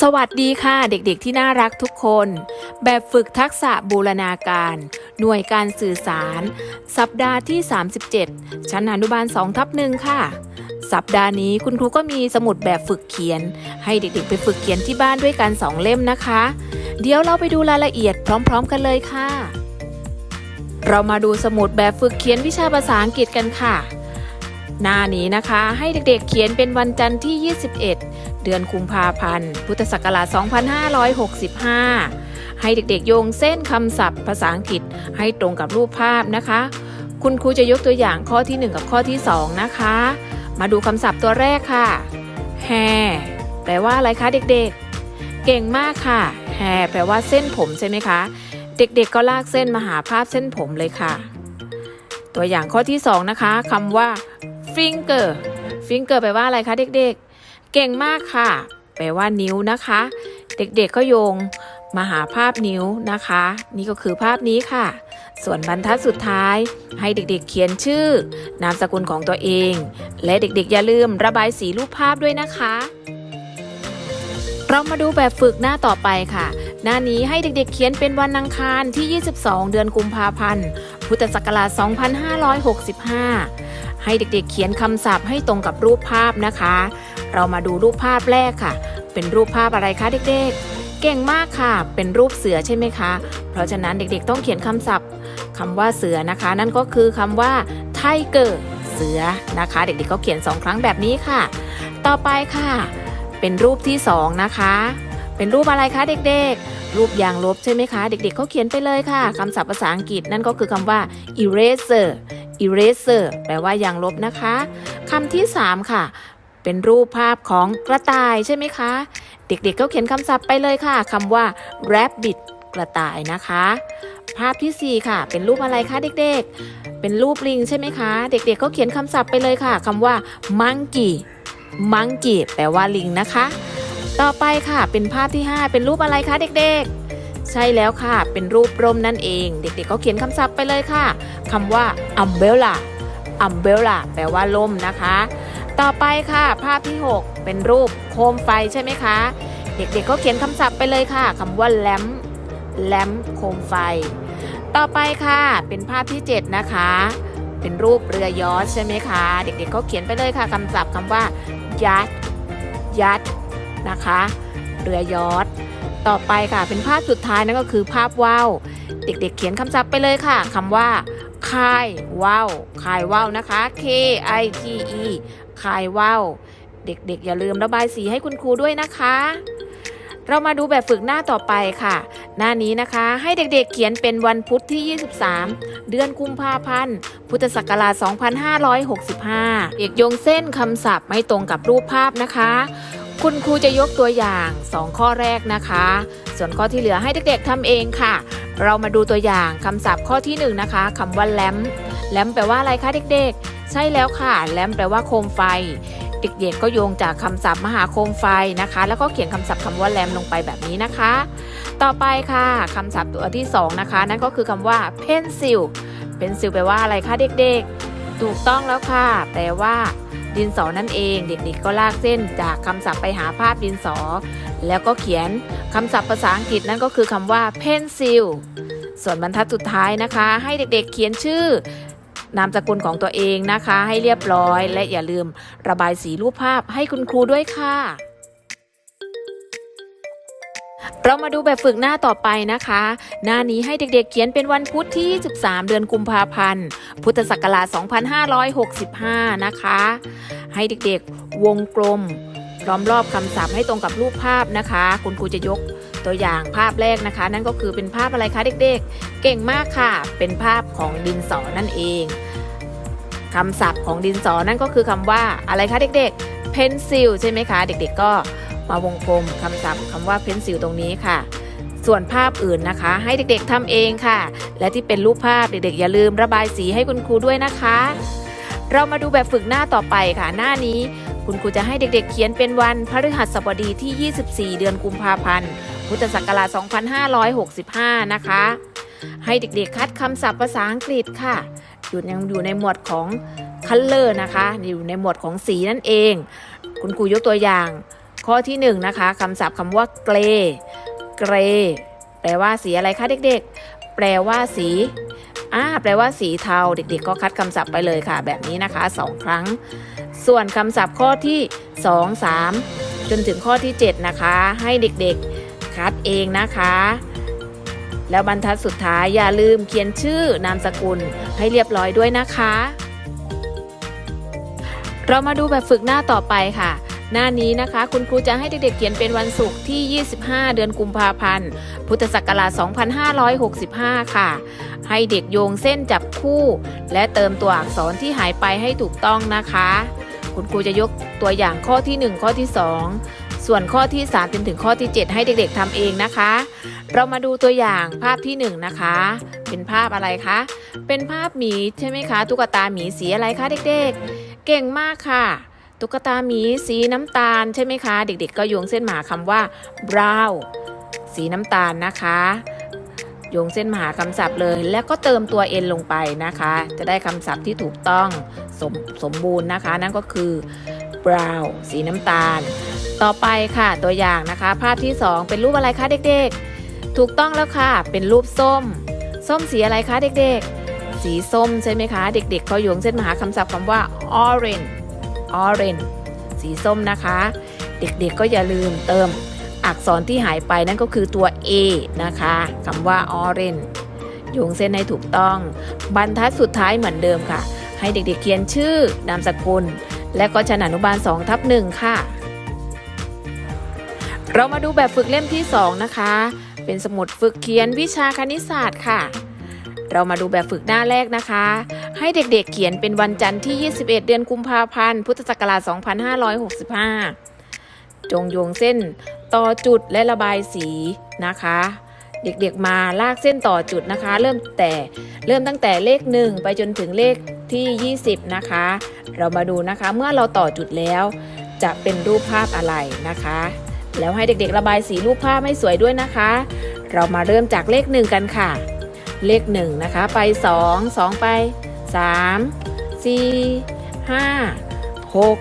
สวัสดีค่ะเด็กๆที่น่ารักทุกคน แบบฝึกทักษะบูรณาการ หน่วยการสื่อสาร สัปดาห์ที่ 37 ชั้นอนุบาล2ทับหนึ่งค่ะ สัปดาห์นี้คุณครูก็มีสมุดแบบฝึกเขียน ให้เด็กๆไปฝึกเขียนที่บ้านด้วยกัน2เล่มนะคะ เดี๋ยวเราไปดูรายละเอียดพร้อม ๆ กันเลยค่ะ เรามาดูสมุดแบบฝึกเขียนวิชาภาษาอังกฤษกันค่ะ หน้านี้นะคะให้เด็กๆเขียนเป็นวันจันทร์ที่ 21 เดือนกุมภาพันธ์ พุทธศักราช 2565 ให้เด็กๆ โยงเส้นคำศัพท์ภาษาอังกฤษให้ตรงกับรูปภาพนะคะ คุณครูจะยกตัวอย่างข้อที่ 1 กับข้อที่ 2 นะคะ มาดูคำศัพท์ตัวแรกค่ะ hair แปลว่าอะไรคะเด็กๆ เก่งมากค่ะ hair แปลว่าเส้นผมใช่ไหมคะ เด็กๆ ก็ลากเส้นมาหาภาพเส้นผมเลยค่ะ ตัวอย่างข้อที่ 2 นะคะคำว่า finger finger แปลว่าอะไรคะเด็กๆ เก่งมากค่ะ แปลว่านิ้วนะคะ เด็กๆก็โยงมาหาภาพนิ้วนะคะ นี่ก็คือภาพนี้ค่ะ ส่วนบรรทัดสุดท้าย ให้เด็กๆเขียนชื่อ นามสกุลของตัวเอง และเด็กๆอย่าลืมระบายสีรูปภาพด้วยนะคะ เรามาดูแบบฝึกหน้าต่อไปค่ะ หน้านี้ให้เด็กๆเขียนเป็นวันอังคารที่ 22 เดือนกุมภาพันธ์ พุทธศักราช 2565 ให้เด็กๆเขียนคำศัพท์ให้ตรงกับรูปภาพนะคะ เรามาดูรูปภาพแรกค่ะ เป็นรูปภาพอะไรคะเด็กๆ เก่งมากค่ะ เป็นรูปเสือใช่ไหมคะ เพราะฉะนั้นเด็กๆต้องเขียนคำศัพท์คำว่าเสือนะคะ นั่นก็คือคำว่าไทเกอร์เสือนะคะ เด็กๆก็เขียนสองครั้งแบบนี้ค่ะ ต่อไปค่ะ เป็นรูปที่สองนะคะ เป็นรูปอะไรคะเด็กๆ รูปยางลบใช่ไหมคะ เด็กๆเขาเขียนไปเลยค่ะคำศัพท์ภาษาอังกฤษนั่นก็คือคำว่า eraser eraser แปลว่ายางลบนะคะคำที่ 3 ค่ะ เป็นรูปภาพของกระต่ายใช่ไหมคะ เด็กๆก็เขียนคำศัพท์ไปเลยค่ะคำว่า rabbit กระต่ายนะคะ ภาพทีสี่4 ค่ะ เป็นรูปอะไรคะเด็กๆ เป็นรูปลิงใช่ไหมคะ เด็กๆก็เขียนคำศัพท์ไปเลยค่ะคำว่า monkey monkey แปลว่าลิงนะคะ ต่อไปค่ะเป็นภาพที่ 5 เป็นรูปอะไรคะเด็กๆ ใช่แล้วค่ะ เป็นรูปร่มนั่นเอง เด็กๆก็เขียนคำศัพท์ไปเลยค่ะคำว่า umbrella umbrella แปลว่าล่มนะคะ ต่อไปค่ะ ภาพที่ 6 เป็นรูปโคมไฟใช่ไหมคะ เด็กๆก็เขียนคำศัพท์ไปเลยค่ะคำว่าแลมแลมโคมไฟ ต่อไปค่ะ เป็นภาพที่ 7 นะคะ เป็นรูปเรือยอชใช่ไหมคะ เด็กๆก็เขียนไปเลยค่ะคำศัพท์คำว่ายัดยัด นะคะ เรือยอชต์ต่อไปค่ะเป็นภาพสุดท้ายนั่นก็คือภาพว่าวเด็กๆเขียนคำศัพท์ไปเลยค่ะคำว่าคายว่าวคายว่าวนะคะ K I T E คายว่าวเด็กๆ อย่าลืมระบายสีให้คุณครูด้วยนะคะ เรามาดูแบบฝึกหน้าต่อไปค่ะ หน้านี้นะคะ ให้เด็กๆ เขียนเป็นวันพุธที่ 23 เดือนกุมภาพันธ์ พุทธศักราช 2565เอกโยงเส้นคำศัพท์ไม่ตรงกับรูปภาพนะคะ คุณครูจะยกตัวอย่าง 2 ข้อแรกนะคะ ส่วนข้อที่เหลือให้เด็กๆทำเองค่ะ เรามาดูตัวอย่างคำศัพท์ข้อที่ 1 นะคะคำว่าแลมแลมแปลว่าอะไรคะเด็กๆ ใช่แล้วค่ะ แลมแปลว่าโคมไฟ เด็กๆก็โยงจากคำศัพท์มหาโคมไฟนะคะ แล้วก็เขียนคำศัพท์คำว่าแลมลงไปแบบนี้นะคะ ต่อไปค่ะคำศัพท์ตัวที่สองนะคะนั่นก็คือคำว่า pencil pencil แปลว่าอะไรคะเด็กๆ ถูกต้องแล้วค่ะ แปลว่า ดินสอนั่นเอง เด็กๆก็ลากเส้นจากคำศัพท์ไปหาภาพดินสอ แล้วก็เขียนคำศัพท์ภาษาอังกฤษนั่นก็คือคำว่า pencil ส่วนบรรทัดสุดท้ายนะคะ ให้เด็กๆเขียนชื่อนามสกุลของตัวเองนะคะ ให้เรียบร้อย และอย่าลืมระบายสีรูปภาพให้คุณครูด้วยค่ะ เรามาดูแบบฝึกหน้าต่อไปนะคะ หน้านี้ให้เด็กๆเขียนเป็นวันพุธที่23เดือนกุมภาพันธ์ พุทธศักราช 2565 นะคะ ให้เด็กๆวงกลมล้อมรอบคำศัพท์ให้ตรงกับรูปภาพนะคะ คุณครูจะยกตัวอย่างภาพแรกนะคะ นั่นก็คือเป็นภาพอะไรคะเด็กๆ เก่งมากค่ะ เป็นภาพของดินสอนั่นเองคำศัพท์ของดินสอนั่นก็คือคำว่าอะไรคะเด็กๆ pencil ใช่ไหมคะ เด็กๆก็ มาวงกลมคำศัพท์คำว่า pencil ตรงนี้ค่ะ ส่วนภาพอื่นนะคะ ให้เด็กๆทำเองค่ะ และที่เป็นรูปภาพเด็กๆ อย่าลืมระบายสีให้คุณครูด้วยนะคะ เรามาดูแบบฝึกหน้าต่อไปค่ะ หน้านี้คุณครูจะให้เด็กๆ เขียนเป็นวันพฤหัสบดีที่ 24 เดือนกุมภาพันธ์ พุทธศักราช 2565 นะคะ ให้เด็กๆ คัดคำศัพท์ภาษาอังกฤษค่ะอยู่ยังอยู่ในหมวดของ color นะคะ อยู่ในหมวดของสีนั่นเอง คุณครูยกตัวอย่าง ข้อที่1นะคะคำศัพท์คำว่าเกรเกรแปลว่าสีอะไรคะเด็กๆ แปลว่าสีอ่าแปลว่าสีเทาเด็กๆ ก็คัดคำศัพท์ไปเลยค่ะ แบบนี้นะคะสองครั้ง ส่วนคำศัพท์ข้อที่ 2 3 จนถึงข้อที่ 7 นะคะ ให้เด็กๆ คัดเองนะคะ แล้วบรรทัดสุดท้ายอย่าลืมเขียนชื่อนามสกุลให้เรียบร้อยด้วยนะคะ เรามาดูแบบฝึกหน้าต่อไปค่ะ หน้านี้นะคะ คุณครูจะให้เด็กๆเขียนเป็นวันศุกร์ที่ 25 เดือนกุมภาพันธ์ พุทธศักราช 2565 ค่ะ ให้เด็กโยงเส้นจับคู่ และเติมตัวอักษรที่หายไปให้ถูกต้องนะคะ คุณครูจะยกตัวอย่างข้อที่ 1 ข้อที่ 2 ส่วนข้อที่3จนถึงข้อที่ 7 ให้เด็กๆทำเองนะคะ เรามาดูตัวอย่างภาพที่ 1 นะคะ เป็นภาพอะไรคะ เป็นภาพหมีใช่ไหมคะ ตุ๊กตาหมีสีอะไรคะเด็กๆ เก่งมากค่ะ ตุ๊กตาหมีสีน้ำตาลใช่ไหมคะ เด็กๆ ก็โยงเส้นหมาคำว่า brown สีน้ำตาลนะคะโยงเส้นมาหาคำศัพท์เลย แล้วก็เติมตัว n ลงไปนะคะ จะได้คำศัพท์ที่ถูกต้องสมสมบูรณ์นะคะ นั่นก็คือ brown สีน้ำตาล ต่อไปค่ะตัวอย่างนะคะ ภาพที่ 2 เป็นรูปอะไรคะเด็กๆ ถูกต้องแล้วค่ะ เป็นรูปส้ม ส้มสีอะไรคะเด็กๆ สีส้มใช่ไหมคะ เด็กๆก็โยงเส้นมหาคำศัพท์คำว่า orange orange สีส้มนะคะ เด็กๆก็อย่าลืมเติมอักษรที่หายไปนั่นก็คือตัว A นะคะคำว่า orange โยงเส้นให้ถูกต้อง บรรทัดสุดท้ายเหมือนเดิมค่ะ ให้เด็กๆเขียนชื่อนามสกุล และก็ชั้นอนุบาล2ทับ1ค่ะ เรามาดูแบบฝึกเล่มที่ 2 นะคะ เป็นสมุดฝึกเขียนวิชาคณิตศาสตร์ค่ะ เรามาดูแบบฝึกหน้าแรกนะคะ ให้เด็กๆเขียนเป็นวันจันทร์ที่ 21 เดือนกุมภาพันธ์ พุทธศักราช 2565 จงโยงเส้นต่อจุดและระบายสีนะคะ เด็กๆมาลากเส้นต่อจุดนะคะ เริ่มแต่เริ่มตั้งแต่เลข 1 ไปจนถึงเลขที่ 20 นะคะ เรามาดูนะคะเมื่อเราต่อจุดแล้ว จะเป็นรูปภาพอะไรนะคะ แล้วให้เด็กๆระบายสีรูปภาพให้สวยด้วยนะคะ เรามาเริ่มจากเลข 1 กันค่ะ เลข 1 นะคะ ไป 2 2 ไป 3 4 5 6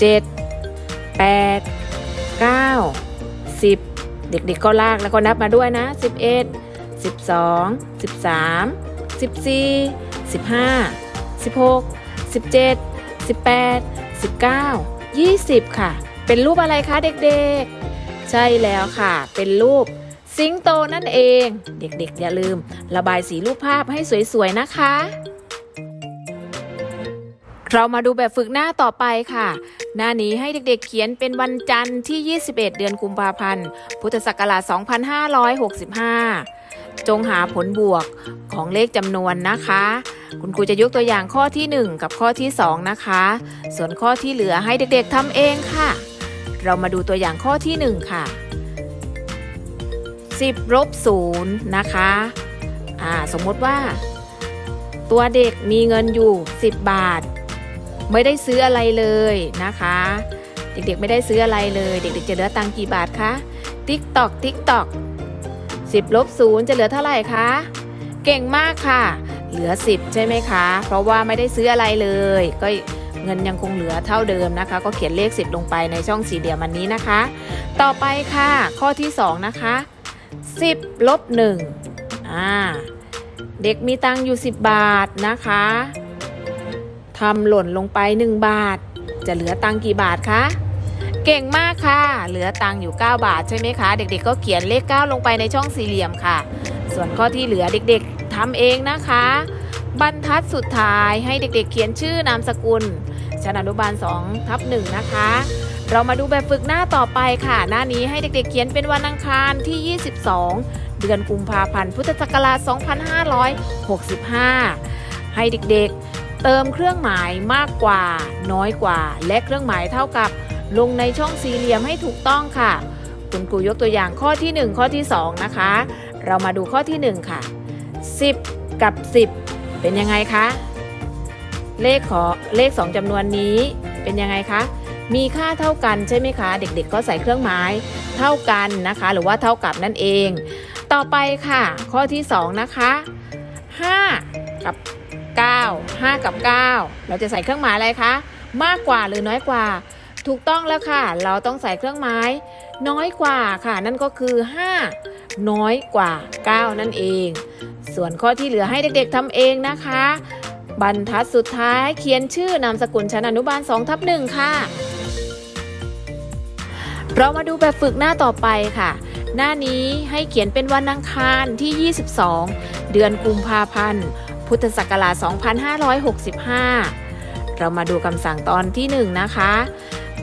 7 8 9 10เด็กๆก็ลากแล้วก็นับมาด้วยนะ11 12 13 14 15 16 17 18 19 20ค่ะ เป็นรูปอะไรคะเด็กๆ ใช่แล้วค่ะ เป็นรูปสิงโตนั่นเอง เด็กๆ อย่าลืม ระบายสีรูปภาพให้สวยๆ นะคะ เรามาดูแบบฝึกหน้าต่อไปค่ะ หน้านี้ให้เด็กๆเขียนเป็นวันจันทร์ที่ 21 เดือนกุมภาพันธ์ พุทธศักราช 2565 จงหาผลบวกของเลขจำนวนนะคะ คุณครูจะยกตัวอย่างข้อที่ 1 กับข้อที่ 2 นะคะ ส่วนข้อที่เหลือให้เด็กๆทำเองค่ะ เรามาดูตัวอย่างข้อที่ 1 ค่ะ 10ลบ0นะคะอ่าสมมติว่า ตัวเด็กมีเงินอยู่ 10 บาท ไม่ได้ซื้ออะไรเลยนะคะ เด็กๆไม่ได้ซื้ออะไรเลย เด็กๆจะเหลือตังกี่บาทคะติ๊กตอกติ๊กตอกสิบลบศูนย์จะเหลือเท่าไหร่คะเก่งมากค่ะ เหลือ 10 ใช่ไหมคะ เพราะว่าไม่ได้ซื้ออะไรเลย ก็เงินยังคงเหลือเท่าเดิมนะคะ ก็เขียนเลข 10 ลงไปในช่องสี่เหลี่ยมอันนี้นะคะ ต่อไปค่ะ ข้อที่ 2 นะคะ 10ลบ1อ่าเด็กมีตังค์อยู่ 10 บาทนะคะ ทำหล่นลงไป 1 บาท จะเหลือตังกี่บาทคะเก่งมากค่ะ เหลือตังอยู่ 9 บาทใช่ไหมคะ เด็กๆ ก็เขียนเลข 9 ลงไปในช่องสี่เหลี่ยมค่ะ ส่วนข้อที่เหลือเด็กๆทำเองนะคะ บรรทัดสุดท้ายให้เด็กๆ เขียนชื่อนามสกุลชั้นอนุบาล2ทับ1นะคะ เรามาดูแบบฝึกหน้าต่อไปค่ะ หน้านี้ให้เด็กๆ เขียนเป็นวันอังคารที่ 22 เดือนกุมภาพันธ์ พุทธศักราช 2565 ให้เด็กๆ เติมเครื่องหมายมากกว่า น้อยกว่า และเครื่องหมายเท่ากับ ลงในช่องสี่เหลี่ยมให้ถูกต้องค่ะ คุณครูยกตัวอย่างข้อที่ 1 ข้อที่ 2 นะคะ เรามาดูข้อที่ 1 ค่ะ 10 กับ 10 เป็นยังไงคะ เลขขอเลข 2จำนวนนี้เป็นยังไงคะมีค่าเท่ากันใช่ไหมคะ เด็กๆ ก็ใส่เครื่องหมายเท่ากันนะคะ หรือว่าเท่ากับนั่นเอง ต่อไปค่ะ ข้อที่ 2 นะคะ 5 กับ 9 5 กับ 9 เราจะใส่เครื่องหมายอะไรคะ มากกว่าหรือน้อยกว่า ถูกต้องแล้วค่ะ เราต้องใส่เครื่องหมายน้อยกว่าค่ะ นั่นก็คือ 5 น้อยกว่า 9 นั่นเอง ส่วนข้อที่เหลือให้เด็กๆทำเองนะคะ บรรทัดสุดท้ายเขียนชื่อนามสกุลชั้นอนุบาล2ทับ1ค่ะ เรามาดูแบบฝึกหน้าต่อไปค่ะหน้านี้ให้เขียนเป็นวันอังคารที่ 22 เดือนกุมภาพันธ์ พุทธศักราช 2565 เรามาดูคำสั่งตอนที่ 1 นะคะ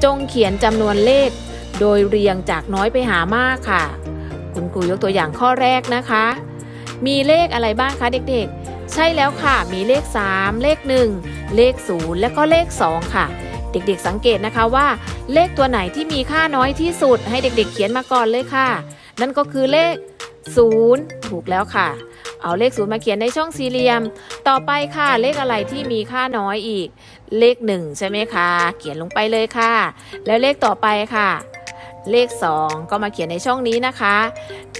จงเขียนจำนวนเลข โดยเรียงจากน้อยไปหามากค่ะ คุณครูยกตัวอย่างข้อแรกนะคะ มีเลขอะไรบ้างคะเด็กๆ ใช่แล้วค่ะ มีเลข 3 เลข 1 เลข 0 และก็เลข 2 ค่ะเด็กๆสังเกตนะคะว่าเลขตัวไหนที่มีค่าน้อยที่สุด ให้เด็กๆเขียนมาก่อนเลยค่ะ นั่นก็คือเลข 0 ถูกแล้วค่ะ เอาเลข0มาเขียนในช่องสี่เหลี่ยม ต่อไปค่ะเลขอะไรที่มีค่าน้อยอีก เลข1ใช่ไหมคะ เขียนลงไปเลยค่ะ แล้วเลขต่อไปค่ะ เลข 2 ก็มาเขียนในช่องนี้นะคะ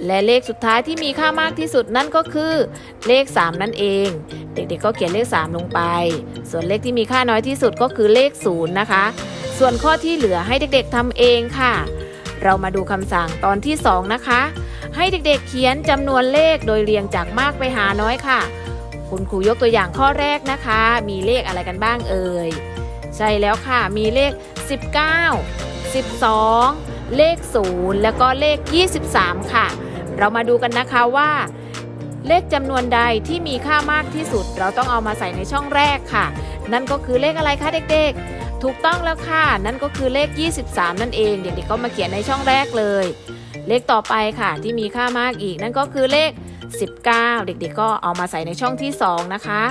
และเลขสุดท้ายที่มีค่ามากที่สุดนั่นก็คือ เลข 3 นั่นเอง เด็กๆก็เขียนเลข 3 ลงไป ส่วนเลขที่มีค่าน้อยที่สุดก็คือเลข0นะคะ ส่วนข้อที่เหลือให้เด็กๆทำเองค่ะ เรามาดูคำสั่งตอนที่ 2 นะคะ ให้เด็กๆเขียนจำนวนเลขโดยเรียงจากมากไปหาน้อยค่ะ คุณครูยกตัวอย่างข้อแรกนะคะ มีเลขอะไรกันบ้างเอ่ย ใช่แล้วค่ะ มีเลข 19 12 เลข 0 แล้วก็เลข 23 ค่ะ เรามาดูกันนะคะว่า เลขจำนวนใดที่มีค่ามากที่สุด เราต้องเอามาใส่ในช่องแรกค่ะ นั่นก็คือเลขอะไรคะเด็กๆ ถูกต้องแล้วค่ะ นั่นก็คือเลข 23 นั่นเอง เด็กๆก็มาเขียนในช่องแรกเลย เลขต่อไปค่ะ ที่มีค่ามากอีก นั่นก็คือเลข 19 เด็กๆก็เอามาใส่ในช่องที่ 2 นะคะ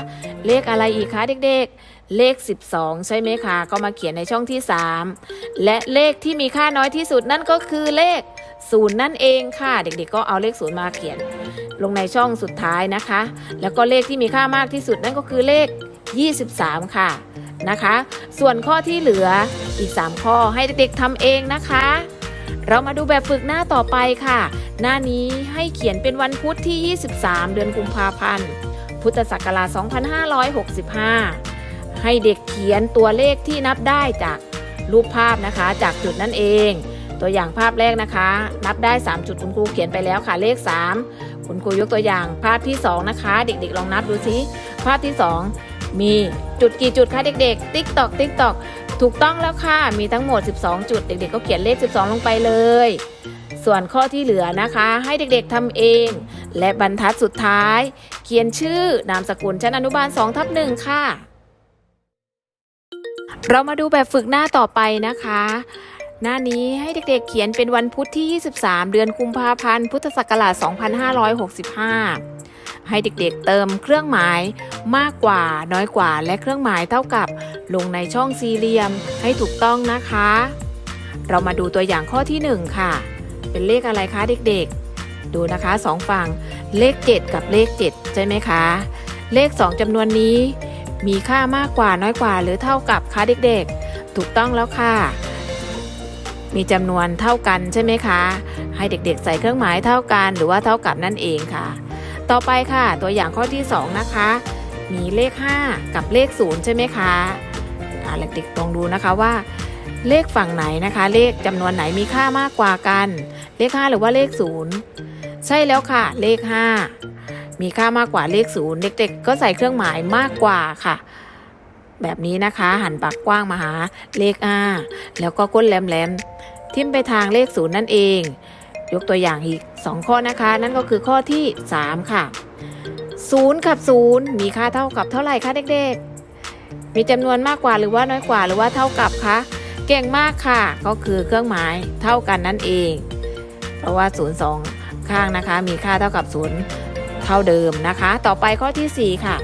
เลขอะไรอีกคะเด็กๆ เลข 12 ใช่ไหมคะ ก็มาเขียนในช่องที่ 3 และเลขที่มีค่าน้อยที่สุดนั่นก็คือเลข0นั่นเองค่ะ เด็กๆ ก็เอาเลข0มาเขียน ลงในช่องสุดท้ายนะคะ แล้วก็เลขที่มีค่ามากที่สุดนั่นก็คือเลข 23 ค่ะนะคะ ส่วนข้อที่เหลืออีก 3 ข้อให้เด็กๆทำเองนะคะ เรามาดูแบบฝึกหน้าต่อไปค่ะ หน้านี้ให้เขียนเป็นวันพุธที่ 23 เดือนกุมภาพันธ์ พุทธศักราช 2565 ให้เด็กเขียนตัวเลขที่นับได้จากรูปภาพนะคะ จากจุดนั่นเอง ตัวอย่างภาพแรกนะคะ นับได้ 3 จุดคุณครูเขียนไปแล้วค่ะเลข 3 คุณครูยกตัวอย่างภาพที่ 2 นะคะ เด็กๆ ลองนับดูสิภาพที่ 2 มีจุดกี่จุดคะเด็กๆ ติ๊กตอกติ๊กตอก ถูกต้องแล้วค่ะ มีทั้งหมด 12 จุด เด็กๆ ก็เขียนเลข 12 ลงไปเลย ส่วนข้อที่เหลือนะคะ ให้เด็กๆทำเอง และบรรทัดสุดท้าย เขียนชื่อนามสกุลชั้นอนุบาล2ทับ1ค่ะ เรามาดูแบบฝึกหน้าต่อไปนะคะ หน้านี้ให้เด็กๆเขียนเป็นวันพุธที่ 23 เดือนกุมภาพันธ์ พุทธศักราช 2565ให้เด็กๆเติมเครื่องหมายมากกว่าน้อยกว่าและเครื่องหมายเท่ากับ ลงในช่องสี่เหลี่ยมให้ถูกต้องนะคะ เรามาดูตัวอย่างข้อที่ 1 ค่ะ เป็นเลขอะไรคะเด็กๆ ดูนะคะสองฝั่งเลข 7 กับเลข 7 ใช่ไหมคะ เลข 2จำนวนนี้ มีค่ามากกว่าน้อยกว่า หรือเท่ากับคะเด็กๆ ถูกต้องแล้วค่ะ มีจำนวนเท่ากันใช่ไหมคะ ให้เด็กๆ ใส่เครื่องหมายเท่ากันหรือว่าเท่ากับนั่นเองค่ะ ต่อไปค่ะ ตัวอย่างข้อที่ 2 นะคะมีเลข 5 กับเลข 0 ใช่ไหมคะ เด็กๆลองดูนะคะว่า เลขฝั่งไหนนะคะ เลขจำนวนไหนมีค่ามากกว่ากัน เลข 5 หรือว่าเลข 0 ใช่แล้วค่ะ เลข 5 มีค่ามากกว่าเลข 0 เด็กๆ ก็ใส่เครื่องหมายมากกว่าค่ะ แบบนี้นะคะ หันปากกว้างมาหาเลข 5 แล้วก็ก้นแหลมๆทิ่มไปทางเลข 0 นั่นเอง ยกตัวอย่างอีก 2 ข้อนะคะ นั่นก็คือข้อที่ 3 ค่ะ0กับ 0 มีค่าเท่ากับเท่าไหร่คะเด็กๆ มีจำนวนมากกว่าหรือว่าน้อยกว่าหรือว่าเท่ากับคะเก่งมากค่ะ ก็คือเครื่องหมายเท่ากันนั่นเอง เพราะว่า 0 2 ข้างนะคะ มีค่าเท่ากับ 0 เท่าเดิมนะคะ ต่อไปข้อที่ 4 ค่ะ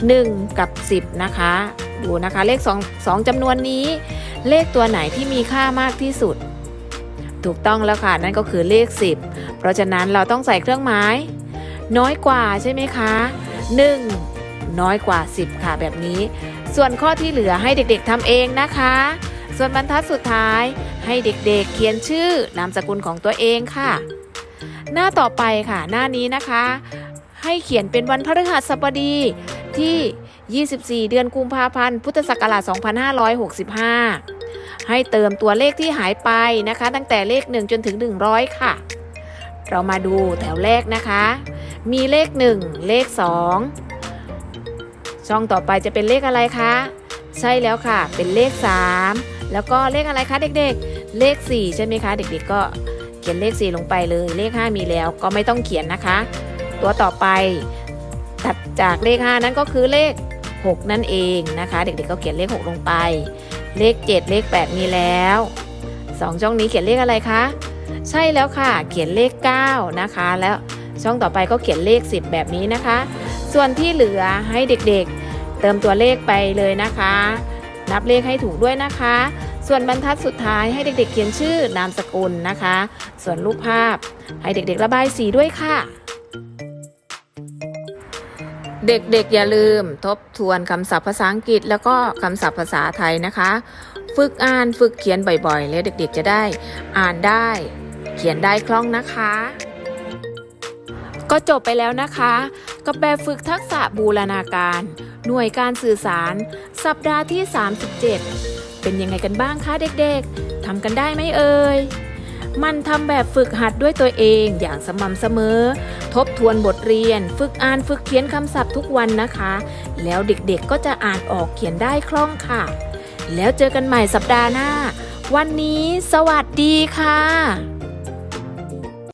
1 กับ 10 นะคะ ดูนะคะเลข 2 2จำนวนนี้ เลขตัวไหนที่มีค่ามากที่สุด ถูกต้องแล้วค่ะ นั่นก็คือเลข 10 เพราะฉะนั้นเราต้องใส่เครื่องหมาย น้อยกว่าใช่ไหมคะ 1 น้อยกว่า 10 ค่ะแบบนี้ ส่วนข้อที่เหลือให้เด็กๆทำเองนะคะ ส่วนบรรทัดสุดท้ายให้เด็กๆเขียนชื่อนามสกุลของตัวเองค่ะ หน้าต่อไปค่ะ หน้านี้นะคะ ให้เขียนเป็นวันพฤหัสบดีที่ 24 เดือนกุมภาพันธ์ พุทธศักราช 2565 ให้เติมตัวเลขที่หายไปนะคะ ตั้งแต่เลข 1 จนถึง 100 ค่ะ เรามาดูแถวแรกนะคะ มีเลข 1 เลข 2 ช่องต่อไปจะเป็นเลขอะไรคะ ใช่แล้วค่ะ เป็นเลข 3 แล้วก็เลขอะไรคะเด็กๆ เลข 4 ใช่ไหมคะ เด็กๆ ก็เขียนเลข 4 ลงไปเลย เลข 5 มีแล้วก็ไม่ต้องเขียนนะคะ ตัวต่อไปถัดจากเลข 5 นั้นก็คือเลข 6 นั่นเองนะคะ เด็กๆ ก็เขียนเลข 6 ลงไป เลข 7 เลข 8 มีแล้วสองช่องนี้เขียนเลขอะไรคะ ใช่แล้วค่ะ เขียนเลข 9 นะคะ แล้วช่องต่อไปก็เขียนเลข 10 แบบนี้นะคะ ส่วนที่เหลือให้เด็กๆ เติมตัวเลขไปเลยนะคะ นับเลขให้ถูกด้วยนะคะ ส่วนบรรทัดสุดท้ายให้เด็กๆ เขียนชื่อนามสกุลนะคะ ส่วนรูปภาพให้เด็กๆ ระบายสีด้วยค่ะ เด็กๆ อย่าลืมทบทวนคำศัพท์ภาษาอังกฤษ แล้วก็คำศัพท์ภาษาไทยนะคะ ฝึกอ่านฝึกเขียนบ่อยๆ แล้วเด็กๆ จะได้อ่านได้ เขียนได้คล่องนะคะก็จบไปแล้วนะคะ กับแบบฝึกทักษะบูรณาการ หน่วยการสื่อสาร สัปดาห์ที่ 37 เป็นยังไงกันบ้างคะเด็กๆทำกันได้ไหมเอ่ยมันทำแบบฝึกหัดด้วยตัวเองอย่างสม่ำเสมอ ทบทวนบทเรียน ฝึกอ่านฝึกเขียนคำศัพท์ทุกวันนะคะ แล้วเด็กๆก็จะอ่านออกเขียนได้คล่องค่ะ แล้วเจอกันใหม่สัปดาห์หน้า วันนี้สวัสดีค่ะ